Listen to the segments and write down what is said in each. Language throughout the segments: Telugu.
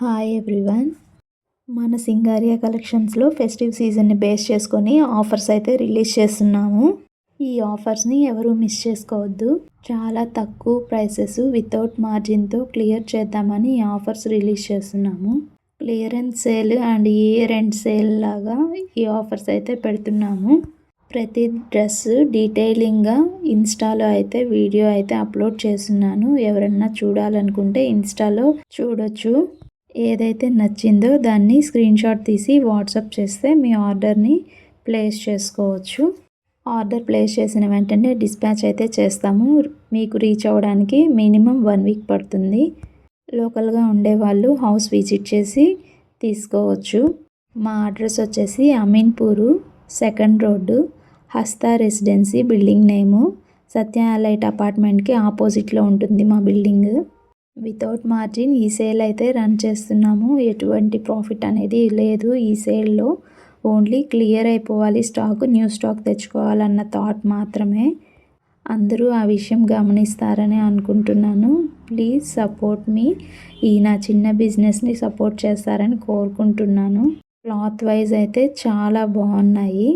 హాయ్ ఎవ్రీవన్ మన సింగారియా కలెక్షన్స్లో ఫెస్టివ్ సీజన్ని బేస్ చేసుకొని ఆఫర్స్ అయితే రిలీజ్ చేస్తున్నాము. ఈ ఆఫర్స్ని ఎవరు మిస్ చేసుకోవద్దు. చాలా తక్కువ ప్రైసెస్ వితౌట్ మార్జిన్తో క్లియర్ చేద్దామని ఈ ఆఫర్స్ రిలీజ్ చేస్తున్నాము. Clearance sale and year end sale లాగా ఈ ఆఫర్స్ అయితే పెడుతున్నాము. ప్రతి డ్రెస్ డీటెయిలింగ్గా ఇన్స్టాలో అయితే వీడియో అయితే అప్లోడ్ చేస్తున్నాను. ఎవరన్నా చూడాలనుకుంటే ఇన్స్టాలో చూడొచ్చు. ఏదైతే నచ్చిందో దాన్ని స్క్రీన్ షాట్ తీసి వాట్సాప్ చేస్తే మీ ఆర్డర్ని ప్లేస్ చేసుకోవచ్చు. ఆర్డర్ ప్లేస్ చేసిన వెంటనే డిస్పాచ్ అయితే చేస్తాము. మీకు రీచ్ అవ్వడానికి మినిమం వన్ వీక్ పడుతుంది. లోకల్గా ఉండేవాళ్ళు హౌస్ విజిట్ చేసి తీసుకోవచ్చు. మా అడ్రస్ వచ్చేసి Ameenpur second road Hasta residency building నేము. సత్యాలైట్ అపార్ట్మెంట్కి ఆపోజిట్లో ఉంటుంది మా బిల్డింగ్. వితౌట్ మార్జిన్ ఈ సేల్ అయితే రన్ చేస్తున్నాము. ఎటువంటి ప్రాఫిట్ అనేది లేదు ఈ సేల్లో ఓన్లీ క్లియర్ అయిపోవాలి స్టాక్ న్యూ స్టాక్ తెచ్చుకోవాలన్న థాట్ మాత్రమే. అందరూ ఆ విషయం గమనిస్తారని అనుకుంటున్నాను. ప్లీజ్ సపోర్ట్ మీ ఈ నా చిన్న బిజినెస్ని సపోర్ట్ చేస్తారని కోరుకుంటున్నాను. క్లాత్ వైజ్ అయితే చాలా బాగున్నాయి.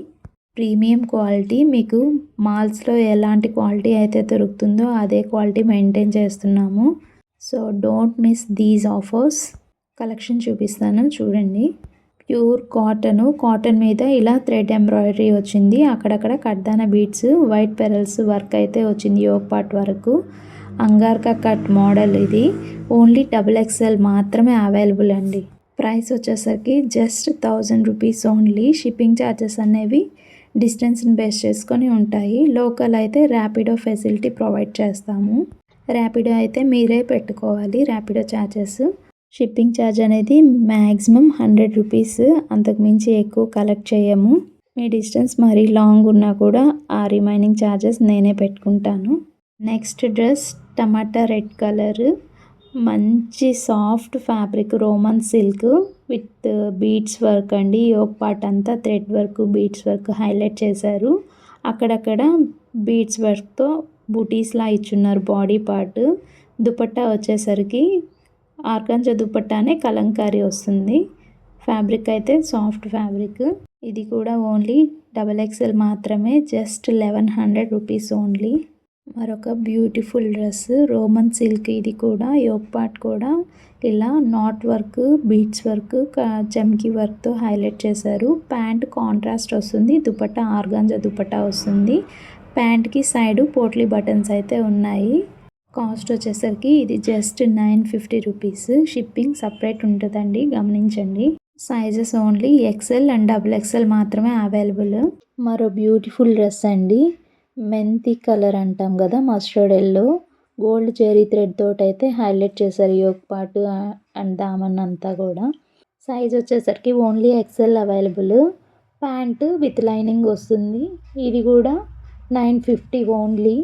ప్రీమియం క్వాలిటీ మీకు మాల్స్లో ఎలాంటి క్వాలిటీ అయితే దొరుకుతుందో అదే క్వాలిటీ మెయింటైన్ చేస్తున్నాము. So don't miss these offers. Collection చూపిస్తాను చూడండి. ప్యూర్ కాటను కాటన్ మీద ఇలా థ్రెడ్ ఎంబ్రాయిడరీ వచ్చింది. అక్కడక్కడ కడ్దాన బీడ్స్ వైట్ పెరల్స్ వర్క్ అయితే వచ్చింది యోగ్ పార్ట్ వరకు. అంగార్కా కట్ మోడల్ ఇది. ఓన్లీ డబుల్ ఎక్స్ఎల్ మాత్రమే అవైలబుల్ అండి. ప్రైస్ వచ్చేసరికి just thousand rupees only. Shipping charges అనేవి డిస్టెన్స్ని బేస్ చేసుకొని ఉంటాయి. లోకల్ అయితే ర్యాపిడో ఫెసిలిటీ ప్రొవైడ్ చేస్తాము. ర్యాపిడో అయితే మీరే పెట్టుకోవాలి ర్యాపిడో ఛార్జెస్ షిప్పింగ్ ఛార్జ్ అనేది మ్యాక్సిమం హండ్రెడ్ రూపీస్ అంతకుమించి ఎక్కువ కలెక్ట్ చేయము. మీ డిస్టెన్స్ మరీ లాంగ్ ఉన్నా కూడా ఆ రిమైనింగ్ ఛార్జెస్ నేనే పెట్టుకుంటాను. Next dress tomato red colour. మంచి soft fabric Roman silk with beads work అండి. యోగ్ పార్ట్ అంతా thread work beads work highlight చేశారు. అక్కడక్కడ బీడ్స్ వర్క్తో బూటీస్లా ఇచ్చున్నారు బాడీ పార్ట్. దుపట్టా వచ్చేసరికి ఆర్కంజ దుపట్టానే కలంకారీ వస్తుంది. ఫ్యాబ్రిక్ అయితే సాఫ్ట్ ఫ్యాబ్రిక్. ఇది కూడా ఓన్లీ డబల్ ఎక్స్ఎల్ మాత్రమే just eleven hundred rupees only. మరొక బ్యూటిఫుల్ డ్రెస్ రోమన్ సిల్క్ ఇది కూడా యోగ్ పార్ట్ కూడా ఇలా నాట్ వర్క్ బీట్స్ వర్క్ చమ్కీ వర్క్తో హైలైట్ చేశారు. ప్యాంట్ కాంట్రాస్ట్ వస్తుంది దుపట్టా ఆర్గాంజా దుపట్టా వస్తుంది. ప్యాంట్కి సైడు పోట్లీ బటన్స్ అయితే ఉన్నాయి. కాస్ట్ వచ్చేసరికి ఇది just nine fifty rupees. Shipping separate ఉంటుందండి గమనించండి. Sizes only XL and double XL మాత్రమే అవైలబుల్. మరో బ్యూటిఫుల్ డ్రెస్ అండి. మెంతి కలర్ అంటాం కదా మస్టర్డ్ ఎల్లో. గోల్డ్ చెరీ థ్రెడ్ తోటి అయితే హైలైట్ చేశారు యోగ్ పాటు అండ్ దామన్ అంతా కూడా. సైజ్ వచ్చేసరికి only XL available. Pant with lining వస్తుంది. ఇది కూడా నైన్ ఫిఫ్టీ ఓన్లీ.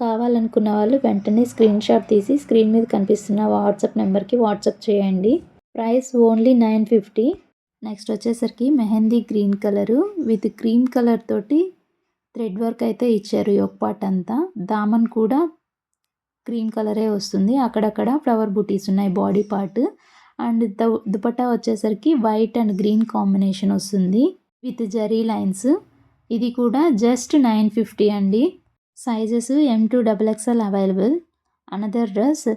కావాలనుకున్న వాళ్ళు వెంటనే స్క్రీన్ షాట్ తీసి స్క్రీన్ మీద కనిపిస్తున్న వాట్సాప్ నెంబర్కి వాట్సాప్ చేయండి. Price only nine fifty. Next వచ్చేసరికి mehndi green colour. With cream colour తోటి థ్రెడ్ వర్క్ అయితే ఇచ్చారు యోగ్ పార్ట్ అంతా. దామన్ కూడా క్రీమ్ కలరే వస్తుంది. అక్కడక్కడ ఫ్లవర్ బూటీస్ ఉన్నాయి బాడీ పార్ట్. అండ్ దుపట్టా వచ్చేసరికి వైట్ అండ్ గ్రీన్ కాంబినేషన్ వస్తుంది. With zari lines. ఇది కూడా జస్ట్ నైన్ ఫిఫ్టీ అండి. Sizes M to double XL available another dress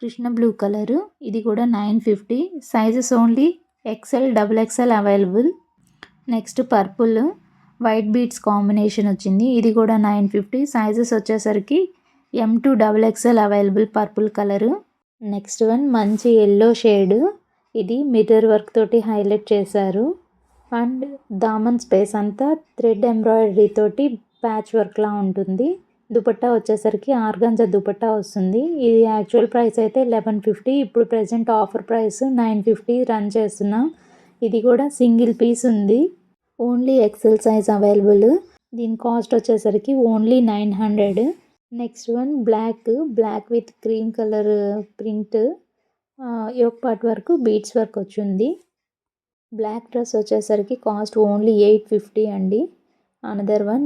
Krishna blue colour ఇది కూడా nine fifty sizes only XL double XL available next purple white beads combination వచ్చింది. ఇది కూడా నైన్ ఫిఫ్టీ సైజెస్ వచ్చేసరికి M to double XL available purple colour next one మంచి ఎల్లో షేడ్ ఇది మిర్రర్ వర్క్ తోటి హైలైట్ చేశారు. అండ్ దామన్ స్పేస్ అంతా థ్రెడ్ ఎంబ్రాయిడరీ తోటి ప్యాచ్ వర్క్లా ఉంటుంది. దుపట్టా వచ్చేసరికి ఆర్గాన్జా దుపట్టా వస్తుంది. ఇది యాక్చువల్ ప్రైస్ అయితే లెవెన్ ఫిఫ్టీ ఇప్పుడు present offer price nine fifty run చేస్తున్నాం. ఇది కూడా సింగిల్ పీస్ ఉంది. Only XL size available. దీని కాస్ట్ వచ్చేసరికి only nine hundred. Next one black black with cream colour print. Yoke part వరకు బీట్స్ వర్క్ వచ్చింది. బ్లాక్ డ్రెస్ వచ్చేసరికి కాస్ట్ ఓన్లీ ఎయిట్ ఫిఫ్టీ అండి. అనదర్ వన్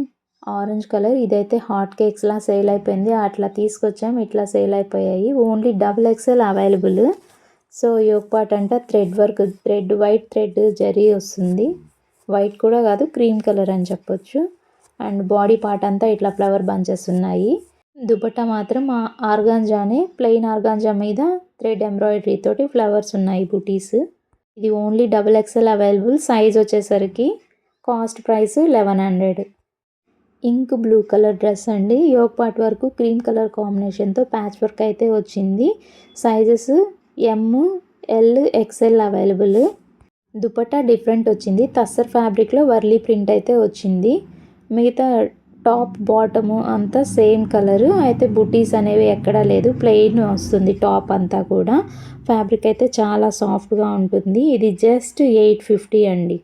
ఆరెంజ్ కలర్ ఇదైతే హాట్ కేక్స్లా సేల్ అయిపోయింది. అట్లా తీసుకొచ్చాం. ఇట్లా సేల్ అయిపోయాయి. Only double XL available so yoke part అంటే thread work thread white thread zari వస్తుంది. వైట్ కూడా కాదు క్రీమ్ కలర్ అని చెప్పొచ్చు. అండ్ బాడీ పార్ట్ అంతా ఇట్లా ఫ్లవర్ బంచెస్ ఉన్నాయి. దుపట్టా మాత్రం ఆర్గాంజానే ప్లెయిన్ ఆర్గాంజా మీద థ్రెడ్ ఎంబ్రాయిడరీ తోటి ఫ్లవర్స్ ఉన్నాయి బుటీస్. ఇది only double XL available size వచ్చేసరికి cost price eleven hundred ink blue colour dress అండి. యోగ్ పార్ట్ వరకు క్రీమ్ కలర్ కాంబినేషన్తో ప్యాచ్ వర్క్ అయితే వచ్చింది. Sizes M L XL available dupatta different వచ్చింది. తస్సర్ ఫ్యాబ్రిక్లో వర్లీ ప్రింట్ అయితే వచ్చింది. మిగతా టాప్ బాటము అంతా సేమ్ కలరు. అయితే బుటీస్ అనేవి ఎక్కడా లేదు. ప్లెయిన్ వస్తుంది టాప్ అంతా కూడా. ఫ్యాబ్రిక్ అయితే చాలా సాఫ్ట్గా ఉంటుంది. ఇది జస్ట్ ఎయిట్ ఫిఫ్టీ అండి.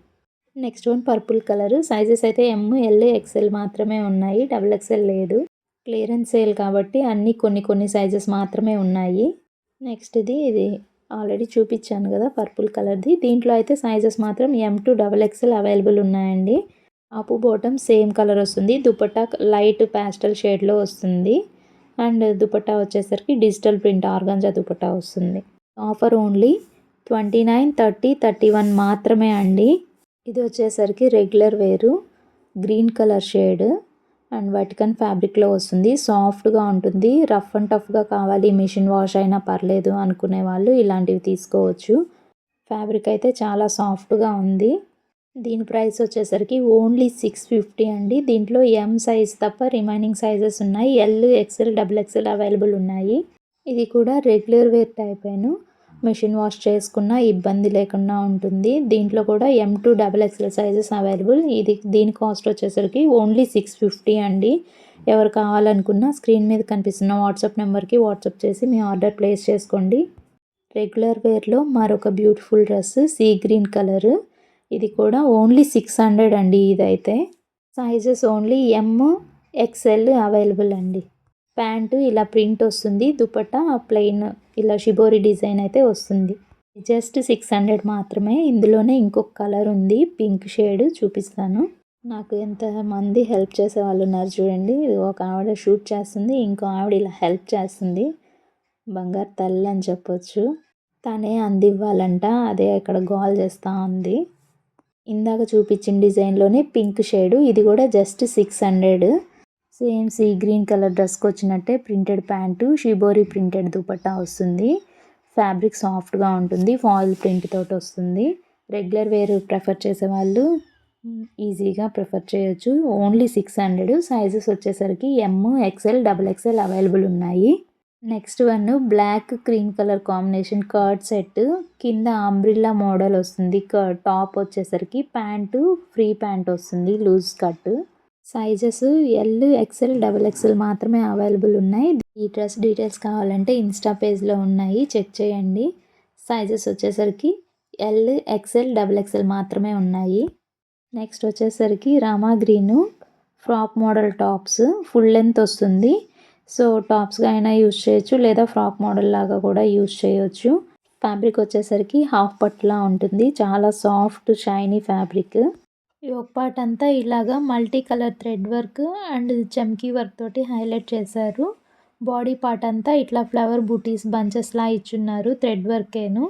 Next one purple colour. Sizes అయితే ఎమ్ ఎల్ ఎక్స్ఎల్ మాత్రమే ఉన్నాయి. డబుల్ ఎక్స్ఎల్ లేదు. క్లియరెన్స్ సేల్ కాబట్టి అన్నీ కొన్ని కొన్ని సైజెస్ మాత్రమే ఉన్నాయి. నెక్స్ట్ది ఇది ఆల్రెడీ చూపించాను కదా పర్పుల్ కలర్ది. దీంట్లో అయితే సైజెస్ మాత్రం M to double XL available ఉన్నాయండి. ఆపు బాటమ్ సేమ్ కలర్ వస్తుంది. దుపట్టా లైట్ ప్యాస్టల్ షేడ్లో వస్తుంది. అండ్ దుపట్టా వచ్చేసరికి డిజిటల్ ప్రింట్ ఆర్గంజా దుపట్టా వస్తుంది. Offer only twenty nine thirty thirty one మాత్రమే అండి. ఇది వచ్చేసరికి రెగ్యులర్ వేరు green colour shade and Vatican ఫ్యాబ్రిక్లో వస్తుంది. సాఫ్ట్గా ఉంటుంది. రఫ్ అండ్ టఫ్గా కావాలి. మిషన్ వాష్ అయినా పర్లేదు అనుకునే వాళ్ళు ఇలాంటివి తీసుకోవచ్చు. ఫ్యాబ్రిక్ అయితే చాలా సాఫ్ట్గా ఉంది. దీని ప్రైస్ వచ్చేసరికి ఓన్లీ సిక్స్ ఫిఫ్టీ అండి. దీంట్లో ఎం సైజ్ తప్ప రిమైనింగ్ సైజెస్ ఉన్నాయి. L XL double XL available ఉన్నాయి. ఇది కూడా రెగ్యులర్ వేర్ టైప్ అయిన మిషన్ వాష్ చేసుకున్న ఇబ్బంది లేకుండా ఉంటుంది. దీంట్లో కూడా M to double XL sizes available ఇది దీని కాస్ట్ వచ్చేసరికి ఓన్లీ సిక్స్ ఫిఫ్టీ అండి. ఎవరు కావాలనుకున్నా స్క్రీన్ మీద కనిపిస్తున్న వాట్సాప్ నెంబర్కి వాట్సాప్ చేసి మీ ఆర్డర్ ప్లేస్ చేసుకోండి. రెగ్యులర్ వేర్లో మరొక beautiful dress sea green colour ఇది కూడా ఓన్లీ సిక్స్ హండ్రెడ్ అండి ఇదైతే. Sizes only M XL available అండి. ప్యాంటు ఇలా ప్రింట్ వస్తుంది దుపట్టా ప్లెయిన్ ఇలా షిబోరి డిజైన్ అయితే వస్తుంది. జస్ట్ సిక్స్ హండ్రెడ్ మాత్రమే ఇందులోనే ఇంకొక కలర్ ఉంది పింక్ షేడ్ చూపిస్తాను. నాకు ఎంతమంది హెల్ప్ చేసే వాళ్ళు ఉన్నారు చూడండి ఇది ఒక ఆవిడ షూట్ చేస్తుంది ఇంకో ఆవిడ ఇలా హెల్ప్ చేస్తుంది. బంగారు తల్లి అని చెప్పొచ్చు. తనే అందివ్వాలంట అదే ఇక్కడ గోల్ చేస్తూ ఉంది. ఇందాక చూపించిన డిజైన్లోనే పింక్ షేడు ఇది కూడా just six hundred. Same sea green colour డ్రెస్కి వచ్చినట్టే printed pant shibori printed dupatta వస్తుంది. ఫ్యాబ్రిక్ సాఫ్ట్గా ఉంటుంది ఫాయిల్ ప్రింట్ తోటి వస్తుంది. రెగ్యులర్ వేర్ ప్రిఫర్ చేసే వాళ్ళు ఈజీగా ప్రిఫర్ చేయొచ్చు. Only six hundred. సైజెస్ వచ్చేసరికి M XL double XL available ఉన్నాయి. Next one black cream colour combination coord set. కింద అంబ్రిల్లా మోడల్ వస్తుంది. టాప్ వచ్చేసరికి ప్యాంటు ఫ్రీ ప్యాంట్ వస్తుంది loose cut. Sizes L XL double XL మాత్రమే అవైలబుల్ ఉన్నాయి. ఈ డ్రెస్ డీటెయిల్స్ కావాలంటే ఇన్స్టా పేజ్లో ఉన్నాయి. చెక్ చేయండి. సైజెస్ వచ్చేసరికి ఎల్ ఎక్సెల్ డబల్ ఎక్సెల్ మాత్రమే ఉన్నాయి. నెక్స్ట్ వచ్చేసరికి Rama green frock model tops. Full length వస్తుంది. సో టాప్స్గా అయినా యూజ్ చేయొచ్చు లేదా ఫ్రాక్ మోడల్ లాగా కూడా యూజ్ చేయొచ్చు. ఫ్యాబ్రిక్ వచ్చేసరికి హాఫ్ పట్లా ఉంటుంది. చాలా సాఫ్ట్ షైనీ ఫ్యాబ్రిక్. ఈ ఒక పార్ట్ అంతా ఇలాగా multi colour thread work and chamki work తోటి హైలైట్ చేశారు. బాడీ పార్ట్ అంతా ఇట్లా ఫ్లవర్ బూటీస్ బంచెస్లా ఇచ్చున్నారు thread వర్కేను.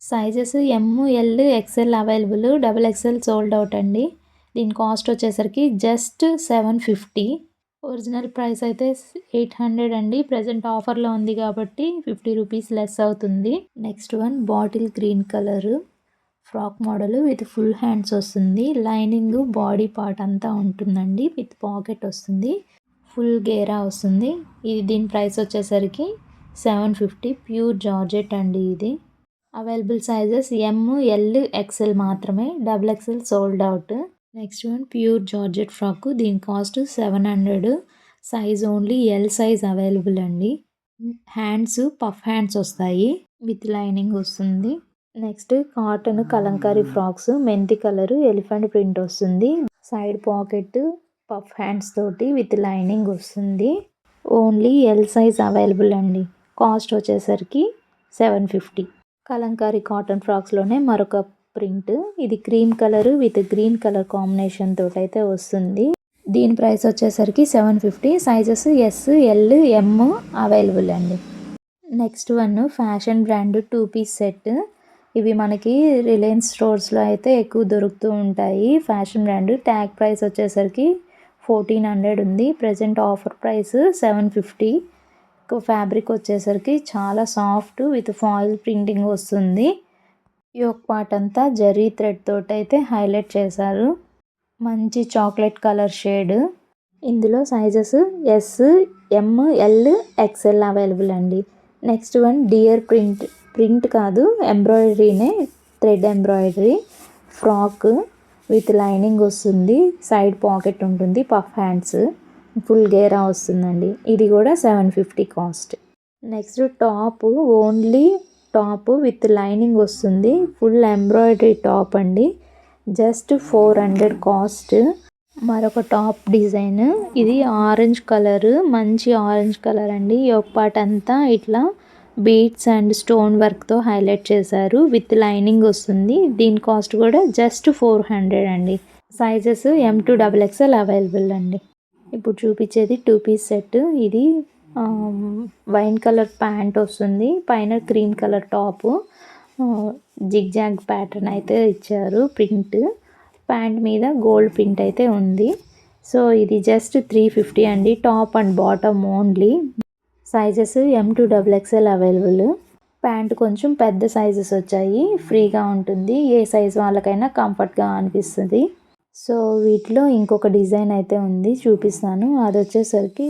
Sizes M L XL available double XL sold out అండి. దీని కాస్ట్ వచ్చేసరికి just seven fifty. Original price అయితే ఎయిట్ హండ్రెడ్ అండి. ప్రజెంట్ ఆఫర్లో ఉంది కాబట్టి ఫిఫ్టీ రూపీస్ లెస్ అవుతుంది. Next one bottle green colour. Frock model with full hands వస్తుంది. లైనింగ్ బాడీ పార్ట్ అంతా ఉంటుందండి. విత్ పాకెట్ వస్తుంది. ఫుల్ గేరా వస్తుంది. ఇది దీని ప్రైస్ వచ్చేసరికి సెవెన్ ఫిఫ్టీ. ప్యూర్ జార్జెట్ అండి ఇది. Available sizes M L XL మాత్రమే. Double XL sold out next one pure georgette frock దీని cost seven hundred size only L size available అండి. హ్యాండ్స్ పఫ్ హ్యాండ్స్ వస్తాయి. విత్ లైనింగ్ వస్తుంది. నెక్స్ట్ కాటన్ కలంకారీ ఫ్రాక్స్ మెంతి కలర్ ఎలిఫెంట్ ప్రింట్ వస్తుంది. సైడ్ పాకెట్ పఫ్ హ్యాండ్స్ తోటి విత్ లైనింగ్ వస్తుంది. ఓన్లీ ఎల్ సైజ్ అవైలబుల్ అండి. కాస్ట్ వచ్చేసరికి సెవెన్ ఫిఫ్టీ కలంకారీ కాటన్ ఫ్రాక్స్లోనే మరొక ప్రింట్. ఇది cream colour with green colour combination తోటి అయితే వస్తుంది. దీని ప్రైస్ వచ్చేసరికి seven fifty. Sizes S L M available అండి. Next one fashion brand two piece set. ఇవి మనకి రిలయన్స్ స్టోర్స్లో అయితే ఎక్కువ దొరుకుతూ ఉంటాయి. ఫ్యాషన్ బ్రాండ్ ట్యాగ్ ప్రైస్ వచ్చేసరికి ఫోర్టీన్ హండ్రెడ్ ఉంది. Present offer price seven fifty. Fabric వచ్చేసరికి చాలా సాఫ్ట్ విత్ ఫాయిల్ ప్రింటింగ్ వస్తుంది. యోక్ పార్ట్ అంతా జరీ థ్రెడ్ తోటి అయితే హైలైట్ చేశారు. మంచి చాక్లెట్ కలర్ షేడ్. ఇందులో sizes S M L XL available అండి. Next one dear print print కాదు ఎంబ్రాయిడరీనే thread embroidery. Frock with lining వస్తుంది సైడ్ పాకెట్ ఉంటుంది పఫ్ హ్యాండ్స్ ఫుల్ గేరా వస్తుందండి. ఇది కూడా seven fifty cost. Next top only top with lining వస్తుంది. ఫుల్ ఎంబ్రాయిడరీ టాప్ అండి. Just four hundred cost. మరొక టాప్ డిజైన్. ఇది ఆరెంజ్ కలర్. మంచి ఆరెంజ్ కలర్ అండి. ఒక పాట అంతా ఇట్లా బీట్స్ అండ్ స్టోన్ వర్క్తో హైలైట్ చేశారు. విత్ లైనింగ్ వస్తుంది. దీని కాస్ట్ కూడా జస్ట్ ఫోర్ హండ్రెడ్ అండి. Sizes M to double XL available అండి. ఇప్పుడు చూపించేది టూ పీస్ సెట్ ఇది వైన్ కలర్ ప్యాంట్ వస్తుంది. పైన cream colour top. Zigzag pattern అయితే ఇచ్చారు ప్రింట్. ప్యాంట్ మీద గోల్డ్ ప్రింట్ అయితే ఉంది. సో ఇది జస్ట్ త్రీ ఫిఫ్టీ అండి. Top and bottom only. Sizes M to double XL available. Pant కొంచెం పెద్ద సైజెస్ వచ్చాయి. ఫ్రీగా ఉంటుంది. ఏ సైజ్ వాళ్ళకైనా కంఫర్ట్గా అనిపిస్తుంది. సో వీటిలో ఇంకొక డిజైన్ అయితే ఉంది. చూపిస్తాను. అది వచ్చేసరికి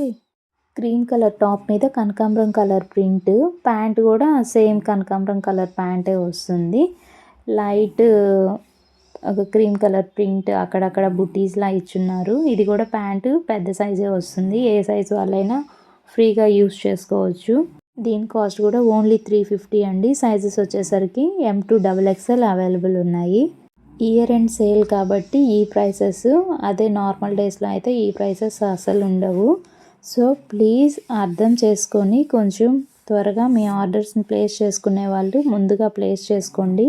క్రీమ్ కలర్ టాప్ మీద కనకాంబరం కలర్ ప్రింట్ ప్యాంట్ కూడా సేమ్ కనకాంబరం కలర్ ప్యాంటే వస్తుంది. లైట్ ఒక క్రీమ్ కలర్ ప్రింట్ అక్కడక్కడ బుటీస్లా ఇచ్చున్నారు. ఇది కూడా ప్యాంటు పెద్ద సైజే వస్తుంది. ఏ సైజు వాళ్ళైనా ఫ్రీగా యూస్ చేసుకోవచ్చు. దీని కాస్ట్ కూడా ఓన్లీ త్రీ ఫిఫ్టీ అండి. సైజెస్ వచ్చేసరికి M to double XL available ఉన్నాయి. ఇయర్ అండ్ సేల్ కాబట్టి ఈ ప్రైసెస్ అదే నార్మల్ డేస్లో అయితే ఈ ప్రైసెస్ అసలు ఉండవు. సో ప్లీజ్ అర్థం చేసుకొని కొంచెం త్వరగా మీ ఆర్డర్స్ని ప్లేస్ చేసుకునే వాళ్ళు ముందుగా ప్లేస్ చేసుకోండి.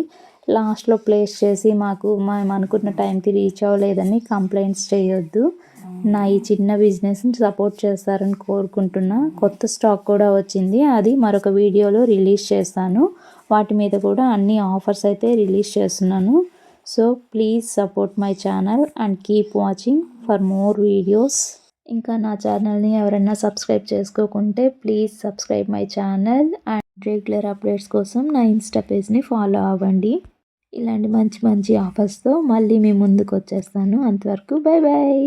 లాస్ట్లో ప్లేస్ చేసి మాకు మేము అనుకున్న టైంకి రీచ్ అవ్వలేదని కంప్లైంట్స్ చేయొద్దు. నా ఈ చిన్న బిజినెస్ని సపోర్ట్ చేస్తారని కోరుకుంటున్నా. కొత్త స్టాక్ కూడా వచ్చింది. అది మరొక వీడియోలో రిలీజ్ చేస్తాను. వాటి మీద కూడా అన్ని ఆఫర్స్ అయితే రిలీజ్ చేస్తున్నాను. So please support my channel and keep watching for more videos. ఇంకా నా ఛానల్ని ఎవరైనా subscribe చేసుకోకుంటే please subscribe my channel and regular updates కోసం నా ఇన్స్టా పేజ్ని ఫాలో అవ్వండి. ఇలాంటి మంచి మంచి ఆఫర్స్తో మళ్ళీ మీ ముందుకు వచ్చేస్తాను అంతవరకు బాయ్ బాయ్